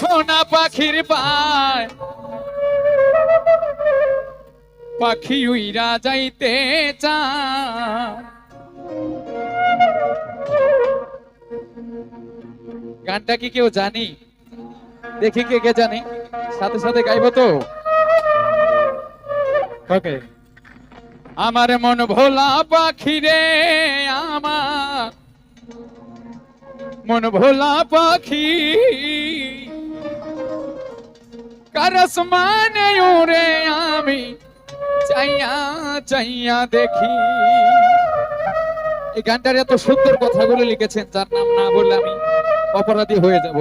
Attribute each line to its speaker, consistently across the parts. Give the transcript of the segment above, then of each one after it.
Speaker 1: সোনা পাখির পায়। পাখি উইরা যাইতে চায়। গানটা কি কেউ জানি? দেখি কে কে জানি। সাথে সাথে গাইব তো। ওকে। আমার মন ভোলা পাখি রে আমার। মন ভোলা পাখি। কারস মানে উড়ে আমি, চাইয়া চাইয়া দেখি। এই গানটার এত সুন্দর কথাগুলো লিখেছেন, যার নাম না বললে আমি অপরাধী হয়ে যাব।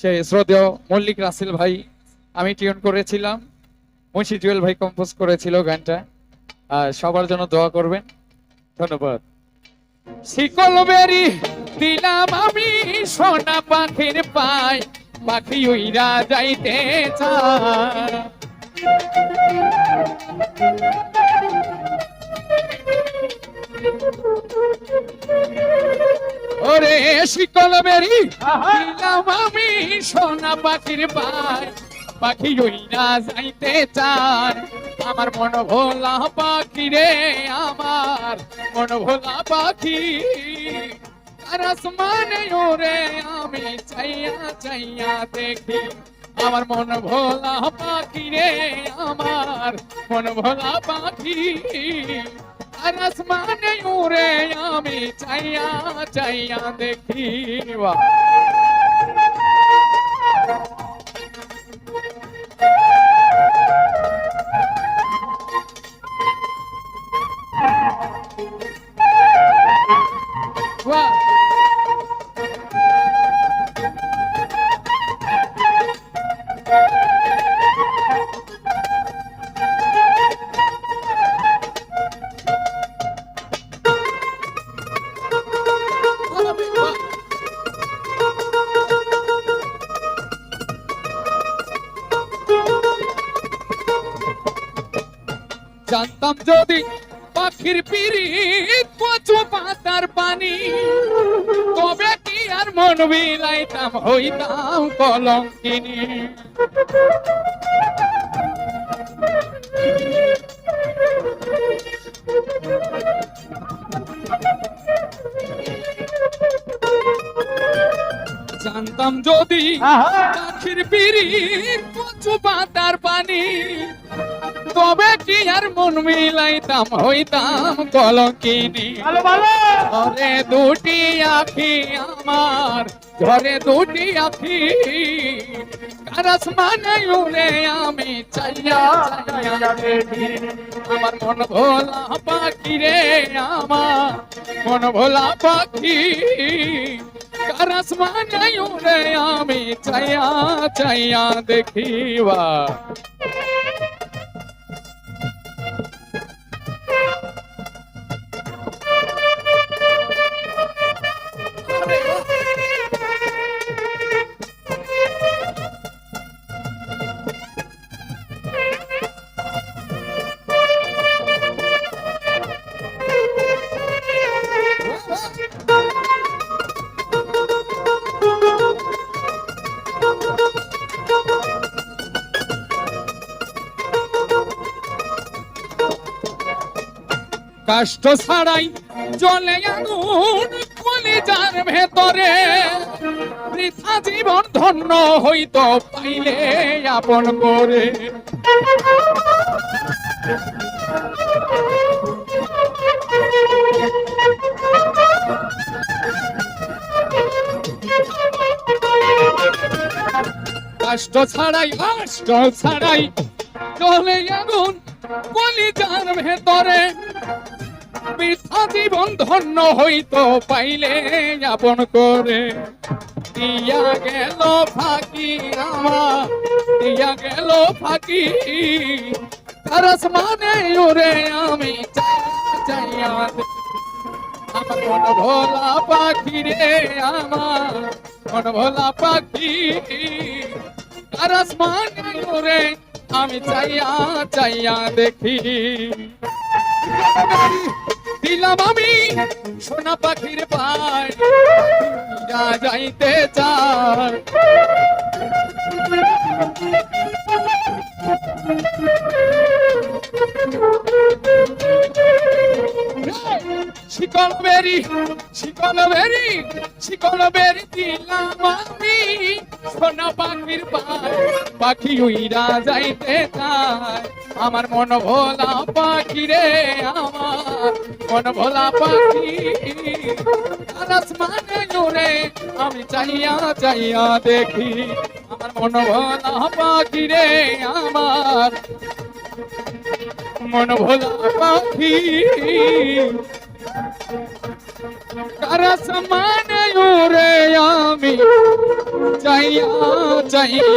Speaker 1: সে শ্রদ্ধেয় মল্লিক রাসেল ভাই, আমি টিউন করেছিলাম। মুন্সি জুয়েল ভাই কম্পোজ করেছিল গানটা। আর সবার জন্য দোয়া করবেন। ধন্যবাদ। শিকল বেরি দিলাম আমি সোনা পাখির পাই পাখি উইরা যাইতে চায়। ওরে শিকল বেরি দিলাম আমি সোনা পাখির পাই পাখি উইরা যাইতে চায়। আমার মন ভোলা পাখি রে আমার, মন ভোলা পাখি। আর আসমানে ওরে আমি চাইয়া চাইয়া দেখি। আমার মন ভোলা পাখি রে আমার, মন ভোলা পাখি। আর আসমানে ওরে আমি চাইয়া চাইয়া দেখি। বাহ। জানতাম যদি পাখির পিরিত কচু পাতার পানি তবে কি আর মন বিলাইতাম হইতাম কলঙ্কিনী। জানতাম যদি পাখির পিরিত কচু পাতার পানি তবে কি আর মন মিলাইতাম হইতাম
Speaker 2: ভালো
Speaker 1: ঘরে দুটি আখি আমার ঘরে দুটি আখি। কারাস মানে উড়ে আমি চাইয়া চাইয়া আমার মন ভোলা পাখি রে আমার মন ভোলা পাখি। কারাস মানে উড়ে আমি চাইয়া চাইয়া দেখিবা। কষ্ট ছাড়াই চলে আগুন কলিজার ভেতরে। বৃথা জীবন ধন্য হইত পাইলে আপন করে। কষ্ট ছাড়াই কষ্ট ছাড়াই চলে আগুন কলিজার ভেতরে। বৃথা জীবন ধন্য হইতো পাইলে যাপন করে। দিয়া গেল ফাঁকি আমার দিয়া গেল ফাঁকি। তারস মানে উড়ে আমি চাইয়া ভোলা পাখি রে আমার, মন ভোলা পাখি। মানে আমি চাইয়া চাইয়া দেখি। দিলাম আমি, সোনা পাখির পায় যাইতে চায়। শিকল বেরি শিকল বেরি শিকল বেরি দিলাম আমি, সোনা পাখির পায়। পাখি উইরা যাইতে চায়। আমার মন ভোলা পাখি রে আমার। মন ভোলা পাখি। আসমানে জোরে আমি চাইয়া চাইয়া দেখি। আমার মন ভোলা পাখি রে আমার। মন ভোলা পাখি। সারা সমান উরে আমি চাইয়া চাইয়া